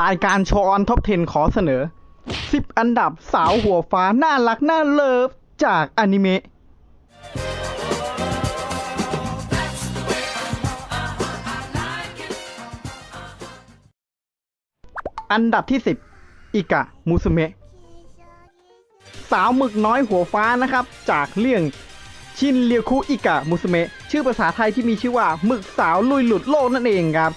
รายการโชว์ออนท็อป 10 ขอเสนอ 10 อันดับสาวหัวฟ้า น่ารัก น่าเลิฟ จากอนิเมะอันดับที่ 10 อิกะมุสุเมะสาวหมึกน้อยหัวฟ้านะครับ จากเรื่องชินเรียวคุอิกะมุสุเมะชื่อภาษาไทยที่มีชื่อว่าหมึกสาวลุยหลุดโลกนั่นเองครับ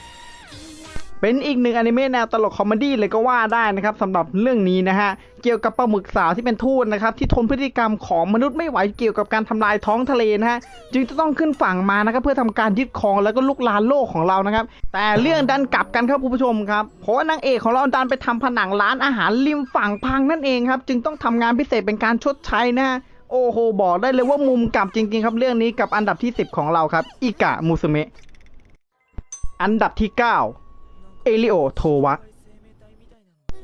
เป็นอีกหนึ่งอนิเมะแนวตลกคอมเมดี้เลยก็ว่าได้นะครับสำหรับเรื่องนี้นะฮะเกี่ยวกับปลาหมึกสาวที่เป็นทูตนะครับที่ทนพฤติกรรมของมนุษย์ไม่ไหวเกี่ยวกับการทำลายท้องทะเลนะฮะจึงจะต้องขึ้นฝั่งมานะครับเพื่อทำการยึดครองแล้วก็ลุกลานโลกของเรานะครับแต่เรื่องดันกลับกันครับคุณผู้ชมครับเพราะนางเอกของเราดันไปทำผนังร้านอาหารริมฝั่งพังนั่นเองครับจึงต้องทำงานพิเศษเป็นการชดใช้นะฮะโอ้โหบอกได้เลยว่ามุมกลับจริงๆครับเรื่องนี้กับอันดับที่ 10 ของเราครับอิกะมุสเมะอันดับที่ 9 เอลิโอโทวะ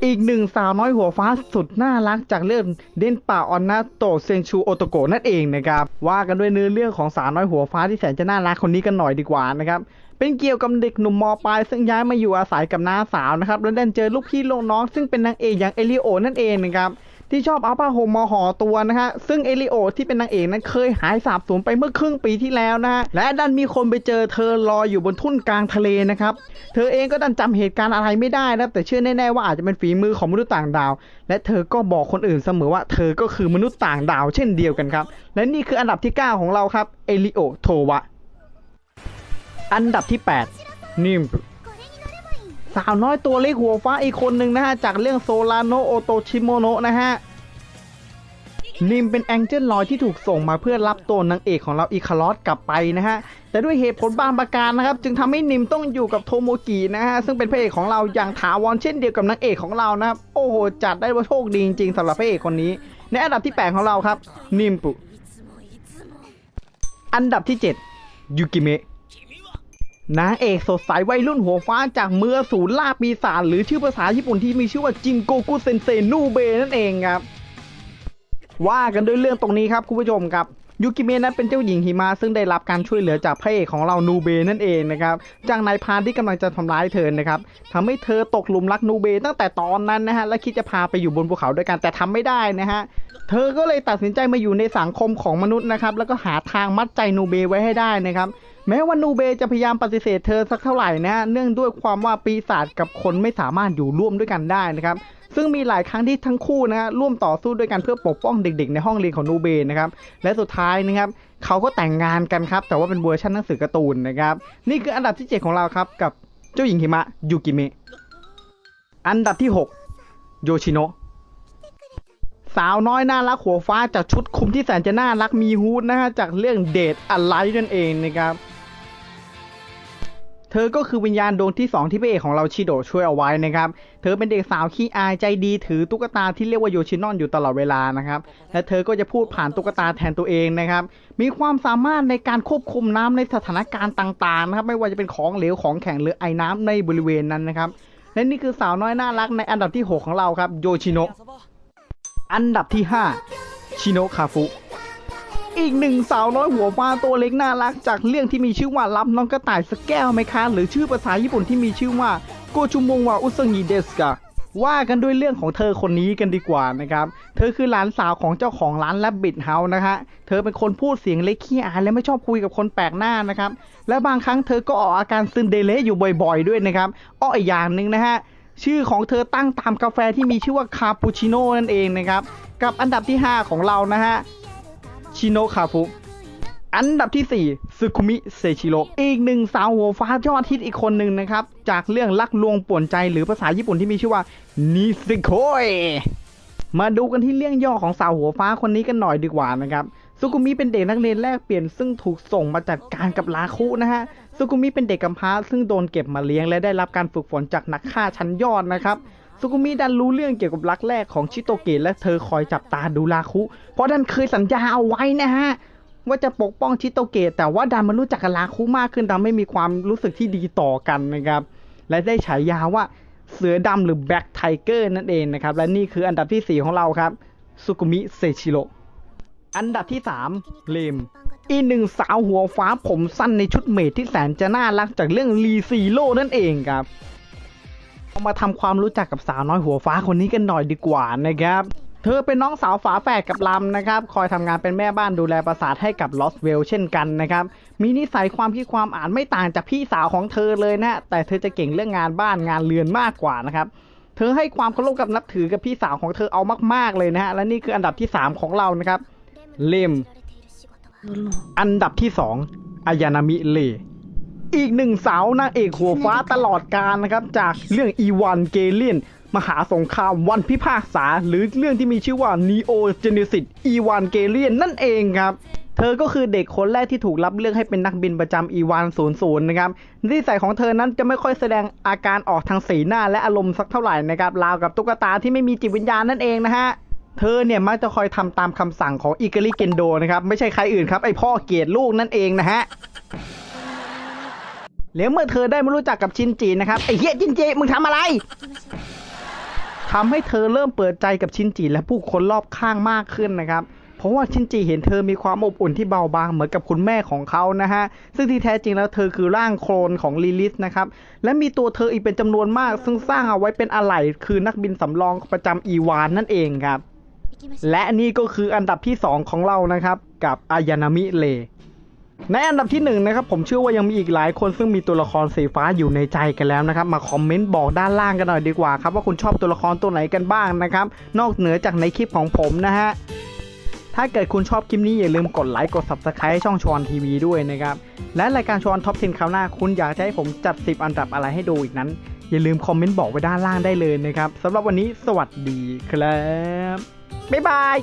อีกหนึ่งสาวน้อยหัวฟ้าสุดน่ารักจากเรื่องเดนป่าออนนาโตเซนชูโอโตโกนั่นเองนะครับ ว่ากันด้วยเนื้อเรื่องของสาวน้อยหัวฟ้าที่แสนจะน่ารักคนนี้กันหน่อยดีกว่านะครับเป็นเกี่ยวกับเด็กหนุ่มมปลายซึ่งย้ายมาอยู่อาศัยกับน้าสาวนะครับแล้วได้เจอลูกพี่ลูกน้องซึ่งเป็นนางเอกอย่างเอลิโอนั่นเองนะครับ ที่ชอบเอาผ้าห่มมาห่อตัวนะฮะซึ่งเอลิโอที่เป็นนางเอกนั้นเคยหายสาบสูญไปเมื่อครึ่งปีที่แล้วนะฮะและดันมีคนไปเจอเธอลอยอยู่บนทุ่นกลางทะเลนะครับเธอเองก็ดันจำเหตุการณ์อะไรไม่ได้นะแต่เชื่อแน่ๆว่าอาจจะเป็นฝีมือของมนุษย์ต่างดาว และเธอก็บอกคนอื่นเสมอว่าเธอก็คือมนุษย์ต่างดาวเช่นเดียวกันครับและนี่คืออันดับที่ 9 ของเราครับเอลิโอโทวะอันดับที่ 8 นิม สาวน้อยตัวเล็กหัวฟ้าอีกคนหนึ่งนะฮะ จากเรื่องโซลาโนโอโตชิโมโนะนะฮะนิมเป็นแองเจิลลอยที่ถูกส่งมาเพื่อรับตัวนางเอกของเราอีคาร์ลอสกลับไปนะฮะ แต่ด้วยเหตุผลบางประการนะครับ จึงทำให้นิมต้องอยู่กับโทโมกินะฮะ ซึ่งเป็นพระเอกของเราอย่างถาวรเช่นเดียวกับนางเอกของเรานะครับ โอ้โห จัดได้ว่าโชคดีจริงๆสำหรับพระเอกคนนี้ ในอันดับที่ 8 ของเราครับ นิมปุ อันดับที่ 7 ยูกิเมะ นางเอกสดใสวัยรุ่นหัวฟ้าจากเมืองศูนย์ล่าปีศาจหรือชื่อภาษาญี่ปุ่นที่มีชื่อว่าจินโกกุเซนเซนูเบนั่นเองครับ ว่ากันด้วยเรื่องตรงนี้ครับคุณผู้ชมครับยูกิเมะนั้นเป็นเจ้าหญิงหิมะซึ่งได้รับการช่วยเหลือจากพระเอกของเรานูเบนั่นเองนะครับจากนายพานที่กำลังจะทำร้ายเธอนะครับทำให้เธอตกหลุมรักนูเบตั้งแต่ตอนนั้นนะฮะและคิดจะพาไปอยู่บนภูเขาด้วยกันแต่ทำไม่ได้นะฮะเธอก็เลยตัดสินใจมาอยู่ในสังคมของมนุษย์นะครับแล้วก็หาทางมัดใจนูเบไว้ให้ได้นะครับ แม้ว่านูเบจะพยายามปฏิเสธเธอสักเท่าไหร่นะฮะเนื่องด้วยความว่าปีศาจกับคนไม่สามารถอยู่ร่วมด้วยกันได้นะครับซึ่งมีหลายครั้งที่ทั้งคู่นะฮะร่วมต่อสู้ด้วยกันเพื่อปกป้องเด็กๆ ในห้องเรียนของนูเบนะครับและสุดท้ายนะครับเขาก็แต่งงานกันครับแต่ว่าเป็นเวอร์ชันหนังสือการ์ตูนนะครับนี่คืออันดับที่7ของเราครับกับเจ้าหญิงหิมะยูกิเมะอันดับที่ 6 โยชิโนะสาวน้อยน่ารักหัวฟ้าจากชุดคุมที่แสนจะน่ารักมีฮูดนะฮะจากเรื่องเดทอะไรนั่นเองนะครับ เธอก็คือวิญญาณดวงที่ 2 ที่พระเอกของเราชิโดะช่วยเอาไว้นะครับ เธอเป็นเด็กสาวขี้อายใจดีถือตุ๊กตาที่เรียกว่าโยชินอนอยู่ตลอดเวลานะครับ และเธอก็จะพูดผ่านตุ๊กตาแทนตัวเองนะครับ มีความสามารถในการควบคุมน้ำในสถานการณ์ต่างๆนะครับ ไม่ว่าจะเป็นของเหลวของแข็งหรือไอ้น้ำในบริเวณนั้นนะครับ และนี่คือสาวน้อยน่ารักในอันดับที่ 6 ของเราครับโยชิโนะ อันดับที่ 5 ชิโนะคาฟุ อีกหนึ่งสาวน้อยหัวฟ้าตัวเล็กน่ารักจากเรื่องที่มีชื่อว่ารับน้องกระต่ายสแก้วไหมคะ หรือชื่อภาษาญี่ปุ่นที่มีชื่อว่าโกชุมงวาอุสงิเดสกะว่ากันด้วยเรื่องของเธอคนนี้กันดีกว่านะครับ เธอคือหลานสาวของเจ้าของร้านแลบบิทเฮาส์นะฮะเธอเป็นคนพูดเสียงเล็กขี้อายและไม่ชอบคุยกับคนแปลกหน้านะครับ และบางครั้งเธอก็ออกอาการซึนเดเลอยู่บ่อยๆ ด้วยนะครับอ้ออีกอย่างหนึ่งนะฮะ ชื่อของเธอตั้งตามกาแฟที่มีชื่อว่าคาปูชิโน่นั่นเองนะครับ กับอันดับที่ 5 ของเรานะฮะ ชิโนคาฟุอันดับที่4ซึคุมิ เซชิโร่ อีกหนึ่งสาวหัวฟ้ายอดฮิตอีกคนหนึ่งนะครับ จากเรื่องรักลวงป่วนใจหรือภาษาญี่ปุ่นที่มีชื่อว่า นิซิโคยมาดูกันที่เรื่องย่อของสาวหัวฟ้าคนนี้กันหน่อยดีกว่านะครับซุกุมิเป็นเด็กนักเรียนแลกเปลี่ยนซึ่งถูกส่งมาจัดการกับลาคุนะฮะซุกุมิเป็นเด็กกำพร้าซึ่งโดนเก็บมาเลี้ยงและได้รับการฝึกฝนจากนักฆ่าชั้นยอดนะครับ ซุกุมิดันรู้เรื่องเกี่ยวกับรักแรกของชิโตเกะและเธอคอยจับตาดูลาคุ เพราะดันเคยสัญญาเอาไว้นะฮะว่าจะปกป้องชิโตเกะแต่ว่าดันมารู้จักกับลาคุมากขึ้นทำให้มีความรู้สึกที่ดีต่อกันนะครับ และได้ฉายาว่าเสือดำหรือแบ็คไทเกอร์นั่นเองนะครับ และนี่คืออันดับที่ 4 ของเราครับซุกุมิเซชิโรอันดับที่ 3 เลมอีหนึ่งสาวหัวฟ้าผมสั้นในชุดเมดที่แสนจะน่ารักจากเรื่องรีซีโร่นั่นเองครับ เรามาทำความรู้จักกับสาวน้อยหัวฟ้าคนนี้กันหน่อยดีกว่านะครับ เธอเป็นน้องสาวฝาแฝดกับลำนะครับ คอยทำงานเป็นแม่บ้านดูแลปราสาทให้กับลอสเวลเช่นกันนะครับ มีนิสัยความคิดความอ่านไม่ต่างจากพี่สาวของเธอเลยนะ แต่เธอจะเก่งเรื่องงานบ้านงานเรือนมากกว่านะครับเธอให้ความเคารพกับนับถือกับพี่สาวของเธอเอามาก ๆ เลยนะฮะ และนี่คืออันดับที่ 3 ของเรานะครับ เลม อันดับที่ 2อายานามิเล อีกหนึ่งสาวนางเอกหัวฟ้าตลอดกาลนะครับ จากเรื่องอีวานเกเลียนมหาสงครามวันพิพากษา หรือเรื่องที่มีชื่อว่า Neo Genesis อีวานเกเลียนนั่นเองครับเธอก็คือเด็กคนแรกที่ถูกรับเลือกให้เป็นนักบินประจำอีวาน00 นะครับนิสัยของเธอนั้นจะไม่ค่อยแสดงอาการออกทางสีหน้าและอารมณ์สักเท่าไหร่นะครับ ราวกับตุ๊กตาที่ไม่มีจิตวิญญาณนั่นเองนะฮะ เธอเนี่ยมักจะคอยทำตามคำสั่งของอิกาลิเกนโดนะครับ ไม่ใช่ใครอื่นครับ ไอพ่อเกลียดลูกนั่นเองนะฮะ แล้วเมื่อเธอได้มารู้จักกับชินจีนะครับไอเฮียชินจีมึงทำอะไรทำให้เธอเริ่มเปิดใจกับชินจีและผู้คนรอบข้างมากขึ้นนะครับเพราะว่าชินจีเห็นเธอมีความอบอุ่นที่เบาบางเหมือนกับคุณแม่ของเขานะฮะ ซึ่งที่แท้จริงแล้วเธอคือร่างโคลนของลิลิสนะครับ และมีตัวเธออีกเป็นจำนวนมาก ซึ่งสร้างเอาไว้เป็นอะไหล่คือนักบินสำรองประจำอีวานนั่นเองครับ และนี่ก็คืออันดับที่ 2 ของเรานะครับ กับอายานามิเล ในอันดับที่1นงนะครับผมเชื่อว่ายังมีอีกหลายคนซึ่งมีตัวละครสีฟ้าอยู่ในใจกันแล้วนะครับมาคอมเมนต์บอกด้านล่างกันหน่อยดีกว่าครับว่าคุณชอบตัวละครตัวไหนกันบ้างนะครับนอกเหนือจากในคลิปของผมนะฮะถ้าเกิดคุณชอบคลิปนี้อย่าลืมกดไลค์กด subscribe ให้ช่องชอนทีวีด้วยนะครับและรายการชอนท็อป 10 คราวหน้าคุณอยากจะให้ผมจัด 10 อันดับอะไรให้ดูอีกนั้น อย่าลืมคอมเมนต์บอกไว้ด้านล่างได้เลยนะครับสำหรับวันนี้สวัสดีครับบ๊ายบาย